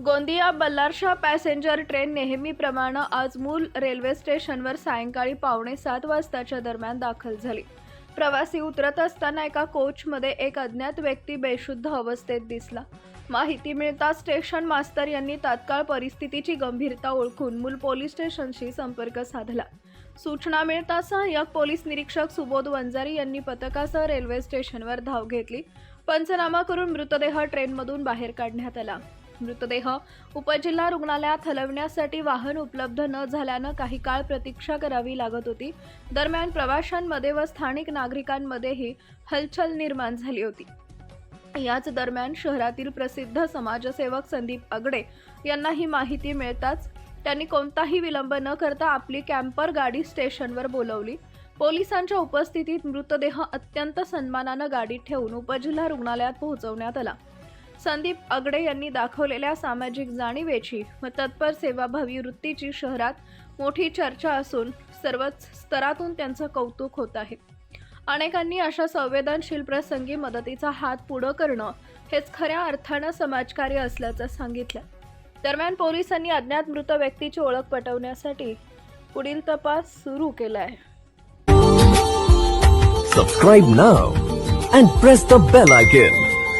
Gondia Ballarshah passenger train नेहमीप्रमाणे आज मूल रेल्वे स्टेशनवर सायंकाळी पावणे सात वाजताच्या दरम्यान दाखल झाली. प्रवासी उतरत असताना एका कोचमध्ये एक अज्ञात व्यक्ती बेशुद्ध अवस्थेत दिसला. माहिती मिळताच स्टेशन मास्तर यांनी तात्काळ परिस्थितीची गंभीरता ओळखून मूल पोलीस स्टेशनशी संपर्क साधला. सूचना मिळताच सहाय्यक पोलीस निरीक्षक सुबोध वंजारी यांनी पथकासह रेल्वे स्टेशनवर धाव घेतली. पंचनामा करून मृतदेह ट्रेनमधून बाहेर काढण्यात आला. मृतदेह उपजिल्हा रुग्णालयात हलवण्यासाठी वाहन उपलब्ध न झाल्यानं काही काळ प्रतीक्षा करावी लागत होती. दरम्यान प्रवाशांमध्ये व स्थानिक नागरिकांमध्येही हलचल निर्माण झाली होती. याच दरम्यान शहरातील प्रसिद्ध समाजसेवक संदीप अगडे यांना ही माहिती मिळताच त्यांनी कोणताही विलंब न करता आपली कॅम्पर गाडी स्टेशनवर बोलवली. पोलिसांच्या उपस्थितीत मृतदेह अत्यंत सन्मानानं गाडीत ठेवून उपजिल्हा रुग्णालयात पोहोचवण्यात आला. संदीप अगडे यांनी दाखवलेल्या सामाजिक जाणीवेची व तत्पर सेवाभावी वृत्तीची शहरात मोठी चर्चा असून सर्वच स्तरातून त्यांचं कौतुक होत आहे. अनेकांनी अशा संवेदनशील प्रसंगी मदतीचा हात पुढं करणं हेच खऱ्या अर्थानं समाजकार्य असल्याचं सांगितलं. दरम्यान पोलिसांनी अज्ञात मृत व्यक्तीची ओळख पटवण्यासाठी पुढील तपास सुरू केला आहे subscribe now and press the bell icon